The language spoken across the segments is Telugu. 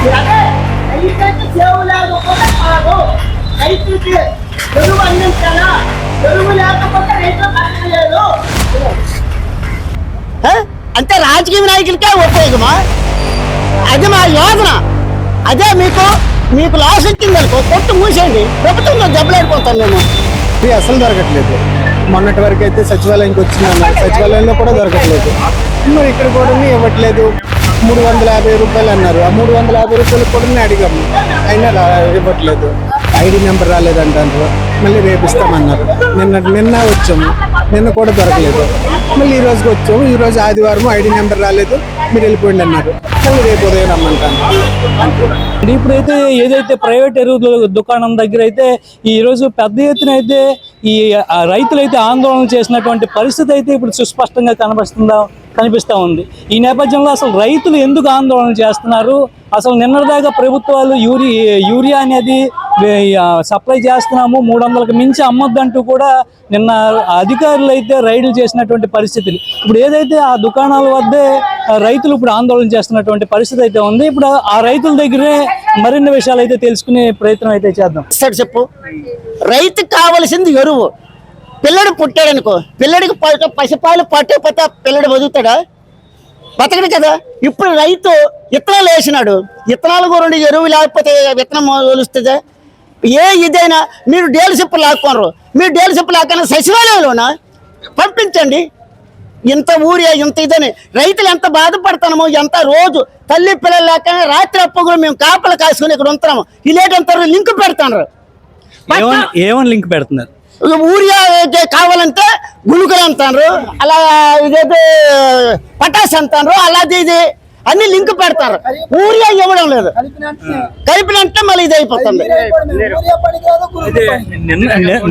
రైతులకు సేవ లేకపోతే కాదు ఎరువు అందించాలా ఎరువు లేకపోతే రైతులు అంటే రాజకీయ నాయకులకే ఉపయోగమా? అది మా యోజన. అదే మీకు మీకు లాస్ వచ్చింది అనుకో కొట్టు మూసేయండి. ప్రభుత్వంలో దెబ్బలాడిపోతాం మేము. ఇది అసలు దొరకట్లేదు. మొన్నటి వరకు అయితే సచివాలయంకి వచ్చిందన్నారు. సచివాలయంలో కూడా దొరకట్లేదు. మరి ఇక్కడ కూడా ఇవ్వట్లేదు మూడు వందల యాభై రూపాయలు అన్నారు. ఆ మూడు వందల యాభై రూపాయలు కూడా అడిగాము అయినా ఇవ్వట్లేదు. ఐడి నెంబర్ రాలేదంటారు. మళ్ళీ రేపు ఇస్తామన్నారు. నిన్న నిన్న వచ్చాము. నిన్న కూడా దొరకలేదు. మళ్ళీ ఈ రోజుకి వచ్చాము. ఈరోజు ఆదివారం ఐడి నెంబర్ రాలేదు. మీరు వెళ్ళిపోయింది అన్నారు. రేపు ఉదయం రమ్మంటాను. అంటే ఇప్పుడైతే ఏదైతే ప్రైవేట్ ఎరువుల దుకాణం దగ్గర అయితే ఈ రోజు పెద్ద ఎత్తున అయితే ఈ రైతులైతే రైతులు అయితే ఆందోళన చేసినటువంటి పరిస్థితి అయితే ఇప్పుడు సుస్పష్టంగా కనిపిస్తుందా కనిపిస్తూ ఉంది. ఈ నేపథ్యంలో అసలు రైతులు ఎందుకు ఆందోళన చేస్తున్నారు? అసలు నిన్నటిదాకా ప్రభుత్వాలు యూరి యూరియా అనేది సప్లై చేస్తున్నాము. మూడు వందలకు మించి అమ్మొద్దంటూ కూడా నిన్న అధికారులు అయితే రైడ్లు చేసినటువంటి పరిస్థితులు ఇప్పుడు ఏదైతే ఆ దుకాణాల వద్దే రైతులు ఇప్పుడు ఆందోళన చేస్తున్నటువంటి పరిస్థితి అయితే ఉంది. ఇప్పుడు ఆ రైతుల దగ్గరే మరిన్ని విషయాలు అయితే తెలుసుకునే ప్రయత్నం అయితే చేద్దాం. సార్ చెప్పు. రైతుకు కావలసింది ఎరువు. పిల్లడు పుట్టాడనుకో. పిల్లడికి పసిపాలు పట్టకపోతే ఆ పిల్లడు బతుకుతాడా? బతకడు కదా. ఇప్పుడు రైతు విత్తనాలు వేసినాడు. విత్తనాల గురించి ఎరువు లేకపోతే విత్తనం వలుస్తుందా ఏ ఇదైనా మీరు డీలర్షిప్ లాక్కోనరు. మీరు డీలర్షిప్ లాక్కన సచివాలయంలోనా? పంపించండి. ఇంత ఊరియా ఇంత ఇదని. రైతులు ఎంత బాధపడుతున్నామో ఎంత రోజు తల్లి పిల్లలు లేక రాత్రి అప్పగులు మేము కాపలు కాసుకుని ఇక్కడ ఉంటున్నాము. ఇలేటంటారు లింక్ పెడతారు ఏమని లింక్ పెడుతున్నారు? ఊరియా కావాలంటే గుళుకలు అంటారు అలా ఇదేదో పటాస్ అంటారు అలాది ఇది అన్ని లింక్ పెడతారు. ఊరియా ఇవ్వడం లేదు. కలిపినంటే మళ్ళీ ఇది అయిపోతుంది.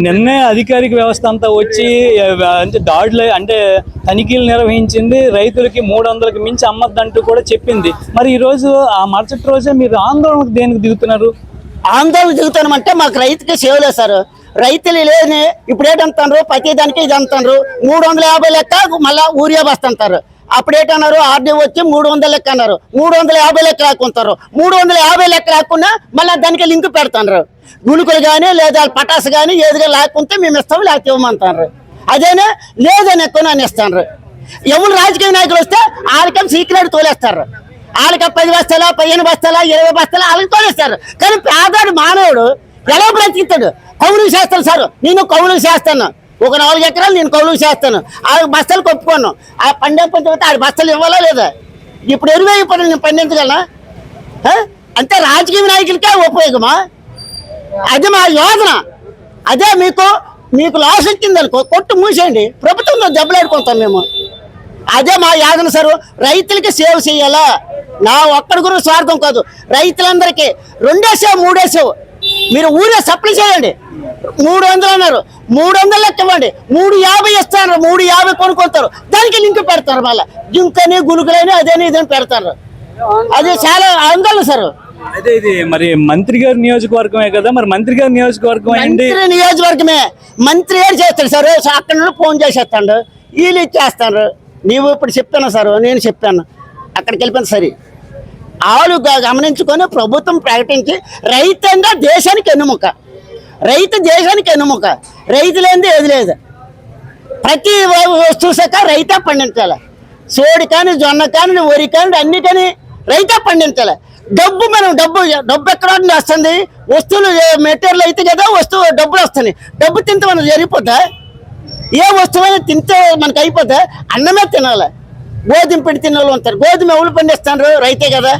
నిన్న అధికారిక వ్యవస్థ అంతా వచ్చి అంటే దాడులు అంటే తనిఖీలు నిర్వహించింది. రైతులకి మూడు వందలకి మించి అమ్మద్దంటూ కూడా చెప్పింది. మరి ఈ రోజు ఆ మరుసటి రోజే మీరు ఆందోళనకు దేనికి దిగుతున్నారు? ఆందోళన దిగుతామంటే మాకు రైతుకి సేవలే సార్. రైతులు లేని ఇప్పుడు ఏంటంటారు ప్రతి దానికి ఇది అంటారు మూడు వందల యాభై లెక్క మళ్ళా ఊరియా బస్తా అంటారు అప్పుడు ఆర్డీ వచ్చి మూడు వందల లెక్క అన్నారు. మూడు వందల యాభై లెక్క రాకుంటారు. మూడు వందల యాభై లెక్క రాకుండా మళ్ళీ దానికి లింక్ పెడతారు గుణుకులు కానీ లేదా పటాస్ కానీ ఏదిగా లేకుంటే మేము ఇస్తాం లేకపోతే ఇవ్వమంటారు అదేనే లేదని ఎక్కువ అని ఇస్తాను ఎవరు రాజకీయ నాయకులు వస్తే వాళ్ళకేం సీక్రెట్ తోలేస్తారు. వాళ్ళకి పది బస్తాలా పదిహేను బస్తాలా ఇరవై బస్తాలా వాళ్ళకి తోలేస్తారు. కానీ పేదాడు మానవుడు ఎలా బ్రతికిస్తాడు కౌలు చేస్తాను సార్ నేను కౌలు చేస్తాను ఒక నాలుగు ఎకరాలు నేను కౌలు చేస్తాను. ఆ బస్తాలు కొప్పుకోను. ఆ పండే పంచకపోతే ఆడ బస్తాలు ఇవ్వాలా లేదా? ఇప్పుడు ఎరువు అయిపోయిన నేను పండించగలనా? అంటే రాజకీయ నాయకులకే ఉపయోగమా? అది మా యోజన అదే మీకు మీకు లాస్ వచ్చింది అనుకో కొట్టు మూసేయండి. ప్రభుత్వంతో దెబ్బలాడుకుంటాం మేము. అదే మా యాదన సార్ రైతులకి సేవ చేయాలా? నా ఒక్కడి గురించి స్వార్థం కాదు. రైతులందరికీ రెండేసావు మూడేసావు. మీరు ఊరే సప్లై చేయండి. మూడు వందలు అన్నారు. మూడు వందలు లెక్క ఇవ్వండి మూడు యాభై ఇస్తారు. మూడు యాభై కొనుక్కుంటారు దానికి లింక్ పెడతారు మళ్ళీ. జింకని గులుకులని అదేని ఇదని పెడతారు. అది చాలా ఆందోళన సార్. అయితే ఇది మరి మంత్రి గారి నియోజకవర్గమే కదా? మరి మంత్రి గారి నియోజకవర్గం మంత్రి నియోజకవర్గమే. మంత్రి ఏడు చేస్తాడు సార్? అక్కడ నుండి ఫోన్ చేసేస్తాడు. వీళ్ళు ఇచ్చేస్తారు. నీవు ఇప్పుడు చెప్తాను సార్. నేను చెప్పాను. అక్కడికి వెళ్ళిపోయింది సరే. ఆలు గమనించుకొని ప్రభుత్వం ప్రకటించి రైతంగా దేశానికి ఎన్నుముక. రైతు దేశానికి ఎనుముక. రైతు లేనిది ఏది లేదు. ప్రతి వ- వస్తువు శాఖ రైతే పండించాలి. సోడి కానీ జొన్న కానీ వరి కానీ అన్ని కానీ రైతే పండించాలి. డబ్బు మనం డబ్బు డబ్బు ఎక్కడ వస్తుంది? వస్తువులు మెటీరియల్ అయితే కదా వస్తువు డబ్బులు వస్తున్నాయి. డబ్బు తింటే మనం జరిగిపోతా ఏ వస్తువైనా తింటే మనకు అయిపోతే అన్నమే తినాలి. గోధుమ పిండి తినే వాళ్ళు ఉంటారు. గోధుమ ఎవరు పండిస్తారు? రైతే కదా.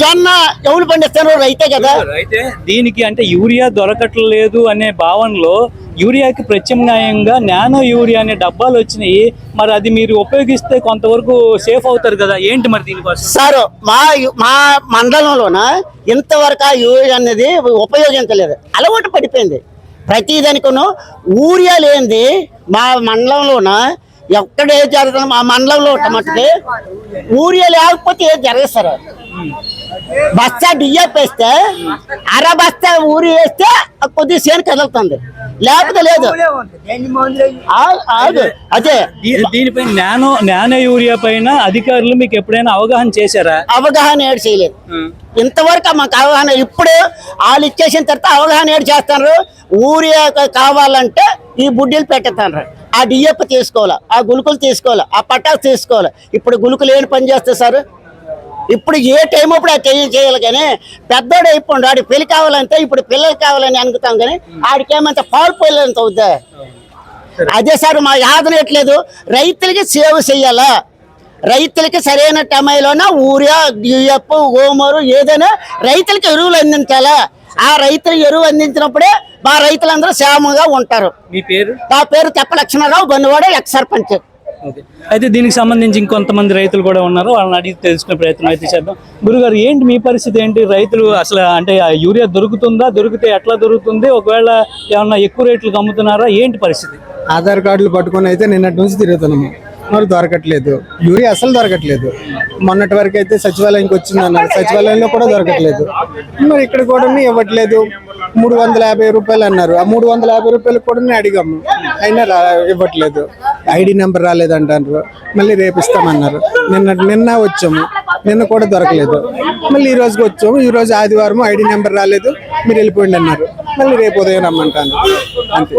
జొన్న ఎవరు పండిస్తారు? రైతే కదా. అయితే దీనికి అంటే యూరియా దొరకట్లేదు అనే భావనలో యూరియాకి ప్రత్యామ్నాయంగా నానో యూరియా అనే డబ్బాలు వచ్చినాయి. మరి అది మీరు ఉపయోగిస్తే కొంతవరకు సేఫ్ అవుతారు కదా. ఏంటి మరి దీనికోసం? సార్ మా మా మండలంలోన ఇంతవరకు ఆ యూరియా అనేది ఉపయోగించలేదు. అలవాటు పడిపోయింది. ప్రతి దానికిను ఊరియా లేనిది మా మండలంలోన ఎక్కడ ఏది జరుగుతుంది మా మండలంలో మట్టుకి ఊరియా. లేకపోతే ఏది జరగదు సార్. బస్తా డిఎఫ్ వేస్తే అర బస్తా ఊరి వేస్తే కొద్దిగా సేను కదులుతుంది. లేకపోతే లేదు. అదే. దీనిపై నానో నానో యూరియా పైన అధికారులు మీకు ఎప్పుడైనా అవగాహన చేశారా? అవగాహన ఏడు చేయలేదు. ఇంతవరకు మాకు అవగాహన ఇప్పుడు వాళ్ళు ఇచ్చేసిన తర్వాత అవగాహన ఏడు చేస్తారు ఊరియా కావాలంటే ఈ బుడ్డీలు పెట్టేస్తాను ఆ డిఎప్ తీసుకోవాలి ఆ గులుకులు తీసుకోవాలి ఆ పటాస్ తీసుకోవాలి. ఇప్పుడు గులుకులు ఏం పని చేస్తాయి సార్? ఇప్పుడు ఏ టైం అప్పుడు ఆ చేయ చేయాలి కానీ పెద్దోడు అయిపోండు. ఆడి పెళ్ళి కావాలంటే ఇప్పుడు పిల్లలు కావాలని అనుకుతాం కానీ ఆడికేమంత పాలు పోయేంత అవుద్దా? అదే సార్ మా యాదన ఎట్లేదు రైతులకి సేవ చెయ్యాలా? రైతులకి సరైన టైంలోన? ఊరియా డిఎఫ్ గోమరు ఏదైనా రైతులకి ఎరువులు అందించాలా? ఆ రైతులు ఎరువు అందించినప్పుడే మా రైతులందరూ క్షేమంగా ఉంటారు. మీ పేరు? నా పేరు తెప్ప లక్ష్మణరావు బన్నువాడ ఎక్స్ సర్పంచ్. అయితే దీనికి సంబంధించి ఇంకొంతమంది రైతులు కూడా ఉన్నారు. వాళ్ళని అడిగి తెలుసుకునే ప్రయత్నం అయితే చేద్దాం. గురుగారు ఏంటి మీ పరిస్థితి ఏంటి? రైతులు అసలు అంటే యూరియా దొరుకుతుందా? దొరికితే ఎట్లా దొరుకుతుంది? ఒకవేళ ఏమన్నా ఎక్కువ రేట్లకు అమ్ముతున్నారా ఏంటి పరిస్థితి? ఆధార్ కార్డులు పట్టుకొని అయితే నిన్నటి నుంచి తిరుగుతున్నాము. మరి దొరకట్లేదు. యూరియా అసలు దొరకట్లేదు. మొన్నటి వరకు అయితే సచివాలయంకి వచ్చింది అన్నారు సచివాలయంలో కూడా దొరకట్లేదు. మరి ఇక్కడ కూడా ఇవ్వట్లేదు. మూడు వందల యాభై రూపాయలు అన్నారు. ఆ మూడు వందల యాభై రూపాయలు కూడా అడిగాము. అయినా రా ఇవ్వట్లేదు. ఐడి నెంబర్ రాలేదంటారు మళ్ళీ రేపు ఇస్తామన్నారు. నిన్న నిన్న వచ్చాము. నిన్న కూడా దొరకలేదు. మళ్ళీ ఈ రోజుకి వచ్చాము. ఈ రోజు ఆదివారం ఐడి నెంబర్ రాలేదు. మీరు వెళ్ళిపోయింది అన్నారు. మళ్ళీ రేపు ఉదయం రమ్మంటాను. అంతే.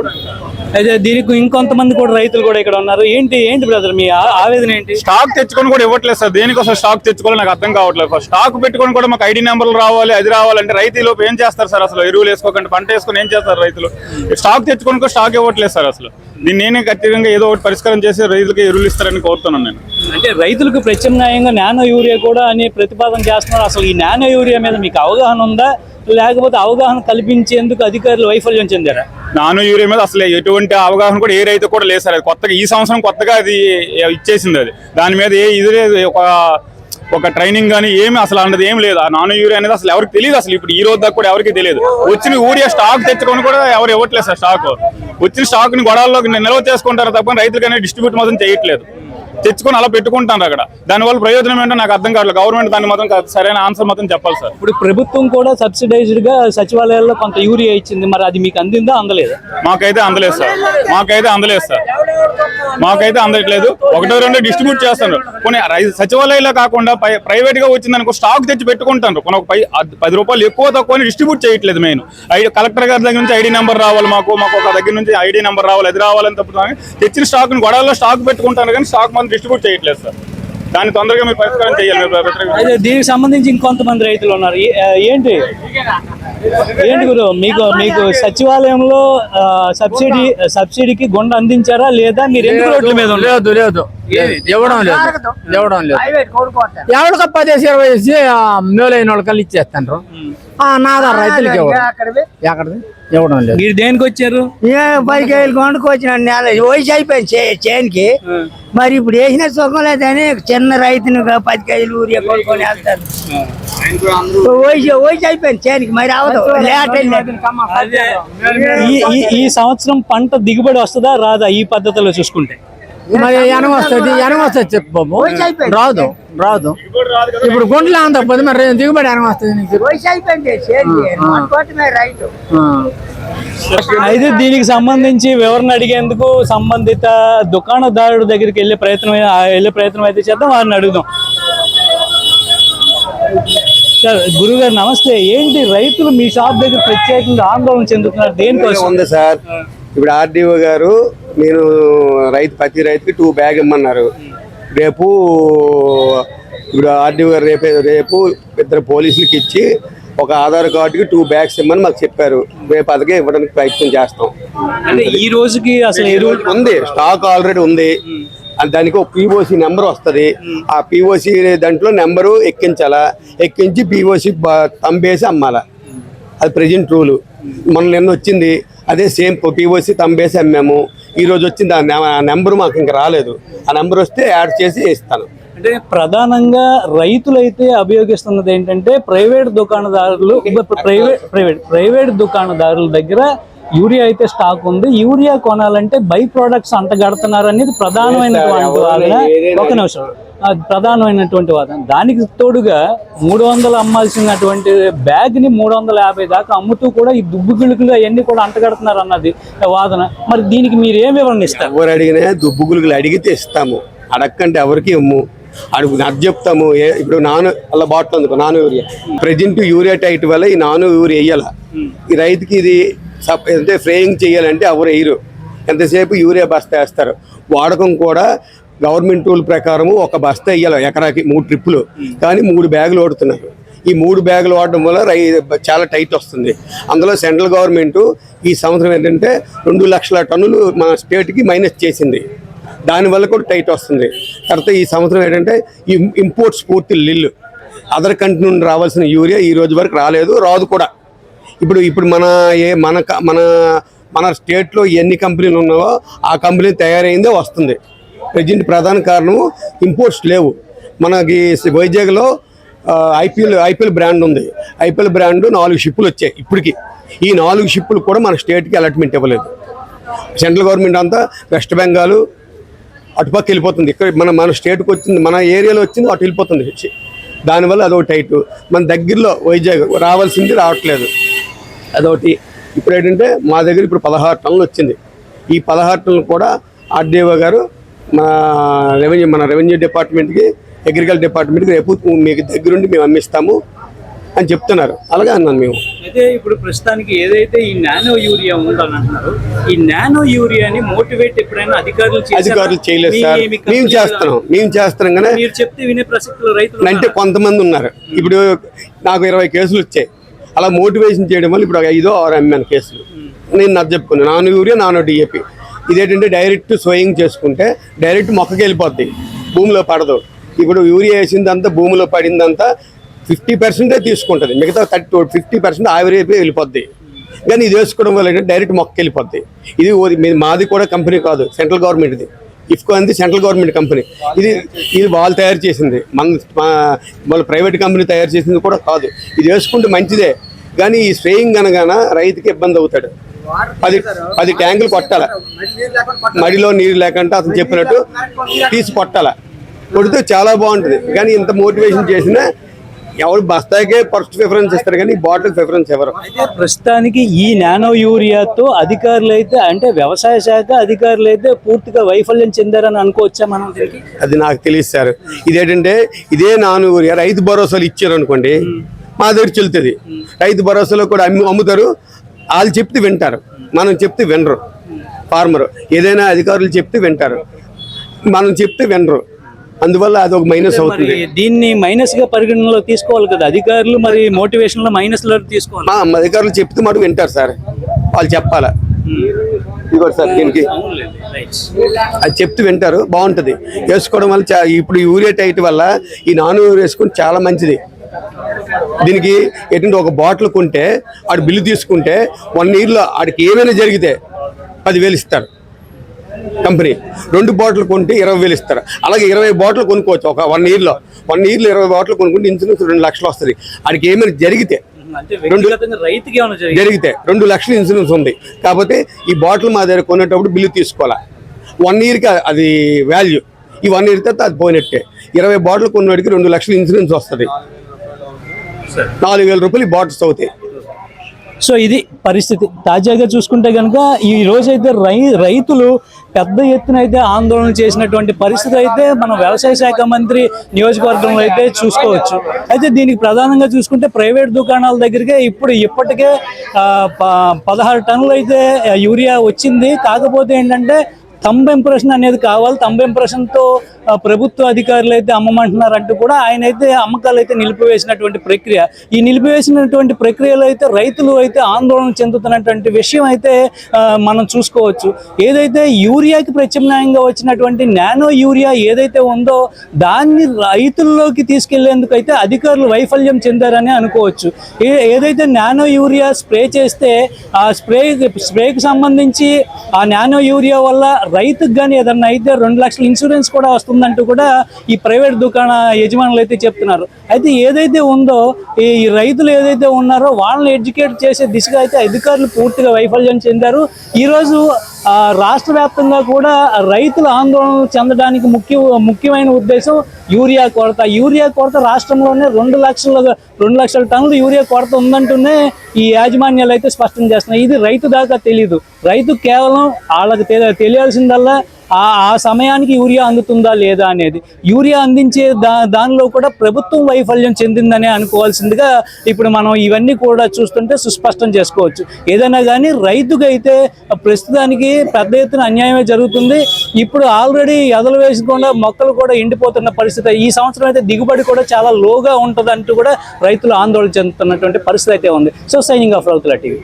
అయితే దీనికి ఇంకొంతమంది కూడా రైతులు కూడా ఇక్కడ ఉన్నారు. ఏంటి ఏంటి బ్రదర్ మీ ఆవేదన ఏంటి? స్టాక్ తెచ్చుకొని కూడా ఇవ్వట్లేదు సార్. దేనికోసం స్టాక్ తెచ్చుకోవాలి నాకు అర్థం కావట్లేదు ఫస్ట్ స్టాక్ పెట్టుకొని కూడా మాకు ఐడి నెంబర్లు రావాలి అది రావాలంటే రైతు ఈ లోపు ఏం చేస్తారు సార్ అసలు? ఎరువులు వేసుకోకుండా పంట వేసుకొని ఏం చేస్తారు రైతులు? స్టాక్ తెచ్చుకొని కూడా స్టాక్ ఇవ్వట్లేదు సార్ అసలు. దీన్ని నేనే ఖచ్చితంగా ఏదో ఒకటి పరిష్కారం చేసి రైతులకి ఎరువులు ఇస్తారని కోరుతున్నాను నేను. అంటే రైతులకు ప్రత్యామ్నాయంగా నానో యూరియా కూడా అని ప్రతిపాదన చేస్తున్నారు. అసలు ఈ నానో యూరియా మీద మీకు అవగాహన ఉందా? లేకపోతే అవగాహన కల్పించేందుకు అధికారులు వైఫల్యం చెందారు? నాను యూరియా మీద అసలు ఎటువంటి అవగాహన కూడా ఏ రైతు కూడా లేదు సార్. అది కొత్తగా ఈ సంవత్సరం కొత్తగా అది ఇచ్చేసింది అది. దాని మీద ఏ ఇది లేదు. ఒక ఒక ట్రైనింగ్ కానీ ఏమి అసలు అన్నది ఏం లేదు. ఆ నాను యూరియా అనేది అసలు ఎవరికి తెలియదు అసలు. ఇప్పుడు ఈ రోజు దాకా కూడా ఎవరికి తెలియదు. వచ్చిన యూరియా స్టాక్ తెచ్చుకొని కూడా ఎవరు ఇవ్వట్లేదు సార్ స్టాక్. వచ్చిన స్టాక్ని గొడవల్లో నిల్వ చేసుకుంటారు తప్ప రైతులకు అనేది డిస్ట్రిబ్యూట్ మాత్రం చేయట్లేదు. తెచ్చుకొని అలా పెట్టుకుంటారు అక్కడ. దానివల్ల ప్రయోజనం ఏంటో నాకు అర్థం కావట్లేదు. గవర్నమెంట్ దాన్ని మాత్రం సరైన ఆన్సర్ మాత్రం చెప్పాలి సార్. ఇప్పుడు ప్రభుత్వం కూడా సబ్సిడైజ్డ్గా సచివాలయాల్లో కొంత యూరియా ఇచ్చింది. మరి అది మీకు అందిందా అందలేదా? మాకైతే అందలేదు సార్. మాకైతే అందలేదు సార్. మాకైతే అందట్లేదు. ఒకటో రెండో డిస్ట్రిబ్యూట్ చేస్తారు కొన్ని రై- సచివాలయంలో కాకుండా ప్రైవేట్గా వచ్చిందనుకో స్టాక్ తెచ్చి పెట్టుకుంటారు కొన్ని ఒక పది రూపాయలు ఎక్కువ తక్కువ డిస్ట్రిబ్యూట్ చేయట్లేదు మెయిన్ కలెక్టర్ గారి దగ్గర నుంచి ఐడి నెంబర్ రావాలి మాకు. మాకు ఒక దగ్గర నుంచి ఐడి నెంబర్ రావాలి. అది రావాలని తప్ప తెచ్చిన స్టాక్ గొడవల్లో స్టాక్ పెట్టుకుంటారు కానీ స్టాక్ మాత్రం డిస్ట్రిబ్యూట్ చేయట్లేదు సార్ దాన్ని తొందరగా మీరు పరిష్కారం చేయాలి దీనికి సంబంధించి ఇంకొంతమంది రైతులు ఉన్నారు. ఏంటి? ఏంటి గురు? మీకు మీకు సచివాలయంలో సబ్సిడీ సబ్సిడీకి గుండ అందించారా లేదా మీరు ఎందుకు రోడ్ల మీద ఉన్నారు? లేదు లేదు. ఇవ్వడం లేదు. ఇవ్వడం లేదు. ఎవరికి పదేసి ఇరవై వేసి మేలైన వాళ్ళకి ఇచ్చేస్తాను ఆ, నాదా రైతులకి ఇవ్వడం ఎక్కడిది? ఇవ్వడం లేదు. మీరు దేనికి వచ్చారు? ఏ పది కేజీలు కొనుక్కొచ్చిన నెల. వయసు అయిపోయింది చే- చేనుకి. మరి ఇప్పుడు వేసిన సుఖం లేదని చిన్న రైతుని గా పది కేజీలు ఊరియా కొనుక్కొని వెళ్తారు. వయసు వయసు అయిపోయింది చేనుకి. మరి అవదు. లేట్ అయింది. ఈ ఈ- ఈ సంవత్సరం పంట దిగుబడి వస్తుందా రాదా? ఈ పద్ధతిలో చూసుకుంటే. మరి ఎనం వస్తుంది ఎనం వస్తుంది చెప్పు బాబు రాదు రాదు. ఇప్పుడు అంత పోతే మరి దిగుబడి ఎనం వస్తుంది. అయితే దీనికి సంబంధించి వివరణ అడిగేందుకు సంబంధిత దుకాణదారుడు దగ్గరికి వెళ్ళే ప్రయత్నం వెళ్ళే ప్రయత్నం అయితే చేద్దాం వారిని అడుగుదాం. సార్ గురుగారు నమస్తే. ఏంటి రైతులు మీ షాప్ దగ్గర ప్రత్యేకంగా ఆందోళన చెందుతున్నారు? దేనికోసం? ఉంది సార్. ఇప్పుడు ఆర్డీఓ గారు నేను రైతు ప్రతి రైతుకి టూ బ్యాగ్ ఇమ్మన్నారు. రేపు ఇప్పుడు ఆర్డీఓ గారు రేపు రేపు ఇద్దరు పోలీసులకి ఇచ్చి ఒక ఆధార్ కార్డుకి టూ బ్యాగ్స్ ఇమ్మని మాకు చెప్పారు. రేపు అదిగే ఇవ్వడానికి ప్రయత్నం చేస్తాం. అంటే ఈ రోజుకి అసలు ఉంది. స్టాక్ ఆల్రెడీ ఉంది. అది దానికి ఒక పిఓసి నెంబర్ వస్తుంది. ఆ పిఓసి దాంట్లో నెంబరు ఎక్కించాలా? ఎక్కించి పిఓసి తంబేసి అమ్మాలా? అది ప్రజెంట్ రూల్ మొన్న నిన్న వచ్చింది. అదే సేమ్ పిఓసి తంబేసి అమ్మాము. ఈ రోజు వచ్చింది ఆ నెంబర్ మాకు ఇంకా రాలేదు. ఆ నెంబర్ వస్తే యాడ్ చేసి ఇస్తాను. అంటే ప్రధానంగా రైతులైతే అభియోగిస్తున్నది ఏంటంటే ప్రైవేట్ దుకాణదారులు ప్రైవేట్ ప్రైవేట్ ప్రైవేట్ దుకాణదారుల దగ్గర యూరియా అయితే స్టాక్ ఉంది. యూరియా కొనాలంటే బై ప్రొడక్ట్స్ అంట గడుతున్నారు అనేది ప్రధానమైనటువంటి వాదన. ఒక నిమిషం. ప్రధానమైనటువంటి వాదన. దానికి తోడుగా మూడు వందలు అమ్మాల్సినటువంటి బ్యాగ్ని మూడు వందల యాభై దాకా అమ్ముతూ కూడా ఈ దుబ్బు గిళుకులు అవన్నీ కూడా అంటగడుతున్నారు అన్నది వాదన. మరి దీనికి మీరు ఏం వివరణ ఇస్తారు? ఎవరు అడిగినా దుబ్బుగులు అడిగితే ఇస్తాము అడగకంటే ఎవరికి ఇమ్ము. అడుగు అది చెప్తాము. ఇప్పుడు నాను అలా బాటిల్ ఉంది నాను యూరియా. ప్రజెంట్ యూరియా టైట్ వల్ల ఈ నాను యూరియా వేయాల ఈ రైతుకి ఇది సప్ అంటే ఫ్రేయింగ్ చేయాలంటే ఎవరు వేయరు. ఎంతసేపు యూరియా బస్తా వేస్తారు. వాడకం కూడా గవర్నమెంట్ రూల్ ప్రకారము ఒక బస్తా వేయాలి ఎకరాకి మూడు ట్రిప్పులు. కానీ మూడు బ్యాగులు ఓడుతున్నారు ఈ మూడు బ్యాగులు వాడడం వల్ల రై చాలా టైట్ వస్తుంది. అందులో సెంట్రల్ గవర్నమెంట్ ఈ సంవత్సరం ఏంటంటే రెండు లక్షల టన్నులు మన స్టేట్కి మైనస్ చేసింది. దానివల్ల కూడా టైట్ వస్తుంది. తర్వాత ఈ సంవత్సరం ఏంటంటే ఇంపోర్ట్స్ పూర్తి లిల్లు. అదర్ కంట్రీ నుండి రావాల్సిన యూరియా ఈ రోజు వరకు రాలేదు. రాదు కూడా. ఇప్పుడు ఇప్పుడు మన ఏ మన మన మన స్టేట్లో ఎన్ని కంపెనీలు ఉన్నావో ఆ కంపెనీ తయారైందే వస్తుంది. ప్రజెంట్ ప్రధాన కారణం ఇంపోర్ట్స్ లేవు. మనకి వైజాగ్లో ఐపీఎల్ ఐపీఎల్ బ్రాండ్ ఉంది. ఐపీఎల్ బ్రాండ్ నాలుగు షిప్పులు వచ్చాయి ఇప్పటికి. ఈ నాలుగు షిప్పులు కూడా మన స్టేట్కి అలాట్మెంట్ ఇవ్వలేదు. సెంట్రల్ గవర్నమెంట్ అంతా వెస్ట్ బెంగాల్ అటుపక్క వెళ్ళిపోతుంది. ఇక్కడ మన మన స్టేట్కి వచ్చింది మన ఏరియాలో వచ్చింది అటు వెళ్ళిపోతుంది. దానివల్ల అదొక టైట్. మన దగ్గరలో వైజాగ్ రావాల్సింది రావట్లేదు. అదొకటి. ఇప్పుడు ఏంటంటే మా దగ్గర ఇప్పుడు పదహారు టన్నులు వచ్చింది. ఈ పదహారు టన్నులు కూడా ఆర్డీఓ గారు మా రెవెన్యూ మన రెవెన్యూ డిపార్ట్మెంట్కి అగ్రికల్చర్ డిపార్ట్మెంట్కి రేపు మీకు దగ్గరుండి మేము అమ్మిస్తాము అని చెప్తున్నారు. అలాగే అన్నాను మేము. అయితే ఇప్పుడు ప్రస్తుతానికి ఏదైతే ఈ నానో యూరియా ఉందని అంటున్నారు ఈ నానో యూరియాని మోటివేట్ ఎప్పుడైనా అధికారులు? అధికారులు చేయలేదు సార్. మేము చేస్తున్నాం. మేము చేస్తున్నాం కానీ మీరు చెప్తే వినే ప్రసక్తులు రైతులు అంటే కొంతమంది ఉన్నారు. ఇప్పుడు నాకు ఇరవై కేసులు వచ్చాయి. అలా మోటివేషన్ చేయడం వల్ల ఇప్పుడు ఒక ఐదో ఆరు ఎంఎన్ కేసులు. నేను నాకు చెప్పుకున్నాను. నాను యూరియా నాను డిఏపి. ఇదేంటంటే డైరెక్ట్ స్వయింగ్ చేసుకుంటే డైరెక్ట్ మొక్కకి వెళ్ళిపోద్ది. భూమిలో పడదు. ఇప్పుడు యూరియా వేసిందంతా భూమిలో పడిందంతా ఫిఫ్టీ పర్సెంటే తీసుకుంటుంది. మిగతా థర్టీ ఫిఫ్టీ పర్సెంట్ ఆవిరైపోయి వెళ్ళిపోద్ది. కానీ ఇది వేసుకోవడం వల్ల ఏంటంటే డైరెక్ట్ మొక్కకి వెళ్ళిపోద్ది. ఇది మాది కూడా కంపెనీ కాదు సెంట్రల్ గవర్నమెంట్ది. ఇఫ్కో అనేది సెంట్రల్ గవర్నమెంట్ కంపెనీ. ఇది ఇది వాళ్ళు తయారు చేసింది. మన వాళ్ళు వాళ్ళ ప్రైవేట్ కంపెనీ తయారు చేసింది కూడా కాదు. ఇది వేసుకుంటే మంచిదే. కానీ ఈ స్ప్రేయింగ్ అనగాన రైతుకి ఇబ్బంది అవుతాడు. పది పది ట్యాంకులు కొట్టాల? మడిలో నీరు లేకుండా అతను చెప్పినట్టు తీసి కొట్టాల? కొడితే చాలా బాగుంటుంది. కానీ ఇంత మోటివేషన్ చేసినా ఎవరు బస్తాయికే ఫస్ట్ ప్రిఫరెన్స్ ఇస్తారు కానీ బాటిల్ ప్రిఫరెన్స్ ఎవరు? ప్రస్తుతానికి ఈ నానో యూరియాతో అధికారులు అయితే అంటే వ్యవసాయ శాఖ అధికారులు అయితే పూర్తిగా వైఫల్యం చెందారని అనుకోవచ్చా మనం అది నాకు తెలియదు సార్. ఇదేంటంటే ఇదే నాను యూరియా రైతు భరోసాలు ఇచ్చారు అనుకోండి మా దగ్గర చెల్తుంది రైతు భరోసాలో కూడా అమ్ము అమ్ముతారు. వాళ్ళు చెప్తే వింటారు. మనం చెప్తే వినరు. ఫార్మర్ ఏదైనా అధికారులు చెప్తే వింటారు. మనం చెప్తే వినరు. అందువల్ల అది ఒక మైనస్ అవుతుంది. దీన్ని మైనస్గా పరిగణనలో తీసుకోవాలి కదా. అధికారులు మరి మోటివేషన్లో మైనస్లో తీసుకోవాలి అధికారులు చెప్తే మాట వింటారు సార్. వాళ్ళు చెప్పాలా? ఇదిగోటి సార్ దీనికి. అది చెప్తూ వింటారు బాగుంటుంది. వేసుకోవడం వల్ల ఇప్పుడు యూరియా టైట్ వల్ల ఈ నాన్ యూరియా వేసుకుని చాలా మంచిది. దీనికి ఏంటంటే ఒక బాటిల్ కొంటే ఆడు బిల్లు తీసుకుంటే వన్ ఇయర్లో ఆడికి ఏమైనా జరిగితే పదివేలు ఇస్తారు. కంపెనీ. రెండు బాటిల్ కొంటే ఇరవై వేలు ఇస్తారు. అలాగే ఇరవై బాటిల్ కొనుక్కోవచ్చు. ఒక వన్ ఇయర్లో. వన్ ఇయర్లో ఇరవై బాటిల్ కొనుక్కుంటే ఇన్సూరెన్స్ రెండు లక్షలు వస్తుంది. ఆడికి ఏమైనా జరిగితే జరిగింది జరిగితే? రెండు లక్షల ఇన్సూరెన్స్ ఉంది. కాకపోతే ఈ బాటిల్ మా దగ్గర కొనేటప్పుడు బిల్లు తీసుకోవాలా? వన్ ఇయర్కి అది వాల్యూ ఈ వన్ ఇయర్ తర్వాత అది పోయినట్టే. ఇరవై బాటిల్ కొన్నవాడికి రెండు లక్షల ఇన్సూరెన్స్ వస్తుంది. నాలుగు వేల రూపాయలు బాటిల్స్ అవుతాయి. సో ఇది పరిస్థితి. తాజాగా చూసుకుంటే కనుక ఈ రోజైతే రై రైతులు పెద్ద ఎత్తున అయితే ఆందోళన చేసినటువంటి పరిస్థితి అయితే మన వ్యవసాయ శాఖ మంత్రి నియోజకవర్గంలో అయితే చూసుకోవచ్చు. అయితే దీనికి ప్రధానంగా చూసుకుంటే ప్రైవేట్ దుకాణాల దగ్గరికే ఇప్పుడు ఇప్పటికే ప- పదహారు టన్నులు అయితే యూరియా వచ్చింది. కాకపోతే ఏంటంటే తంబ్ ఇంప్రెషన్ అనేది కావాలి. తంబ్ ఇంప్రెషన్తో ప్రభుత్వ అధికారులు అయితే అమ్మమంటున్నారంటూ కూడా ఆయన అయితే అమ్మకాలు అయితే నిలిపివేసినటువంటి ప్రక్రియ. ఈ నిలిపివేసినటువంటి ప్రక్రియలో అయితే రైతులు అయితే ఆందోళన చెందుతున్నటువంటి విషయం అయితే మనం చూసుకోవచ్చు. ఏదైతే యూరియాకి ప్రత్యామ్నాయంగా వచ్చినటువంటి నానో యూరియా ఏదైతే ఉందో దాన్ని రైతుల్లోకి తీసుకెళ్ళేందుకు అయితే అధికారులు వైఫల్యం చెందారని అనుకోవచ్చు. ఏదైతే నానో యూరియా స్ప్రే చేస్తే ఆ స్ప్రే స్ప్రేకి సంబంధించి ఆ నానో యూరియా వల్ల రైతుకు కానీ ఏదన్నా అయితే రెండు లక్షల ఇన్సూరెన్స్ కూడా వస్తుందంటూ కూడా ఈ ప్రైవేట్ దుకాణ యజమానులు అయితే చెప్తున్నారు. అయితే ఏదైతే ఉందో ఈ రైతులు ఏదైతే ఉన్నారో వాళ్ళని ఎడ్యుకేట్ చేసే దిశగా అయితే అధికారులు పూర్తిగా వైఫల్యం చెందారు. ఈరోజు రాష్ట్ర వ్యాప్తంగా కూడా రైతులు ఆందోళన చెందడానికి ముఖ్య ముఖ్యమైన ఉద్దేశం యూరియా కొరత. యూరియా కొరత రాష్ట్రంలోనే రెండు లక్షల రెండు లక్షల టన్నులు యూరియా కొరత ఉందంటూనే ఈ యాజమాన్యాలు అయితే స్పష్టం చేస్తున్నాయి. ఇది రైతు దాకా తెలియదు రైతు కేవలం వాళ్ళకి తెలి తెలియాల్సిందల్లా ఆ ఆ సమయానికి యూరియా అందుతుందా లేదా అనేది. యూరియా అందించే దా దానిలో కూడా ప్రభుత్వం వైఫల్యం చెందిందనే అనుకోవాల్సిందిగా ఇప్పుడు మనం ఇవన్నీ కూడా చూస్తుంటే సుస్పష్టం చేసుకోవచ్చు. ఏదైనా కానీ రైతుకైతే ప్రస్తుతానికి పెద్ద ఎత్తున అన్యాయమే జరుగుతుంది. ఇప్పుడు ఆల్రెడీ ఎదలు వేసుకుండా మొక్కలు కూడా ఎండిపోతున్న పరిస్థితి. ఈ సంవత్సరం అయితే దిగుబడి కూడా చాలా లోగా ఉంటుంది అంటూ కూడా రైతులు ఆందోళన చెందుతున్నటువంటి పరిస్థితి అయితే ఉంది. సో సైనింగ్ ఆఫ్ రౌతుల టీవీ.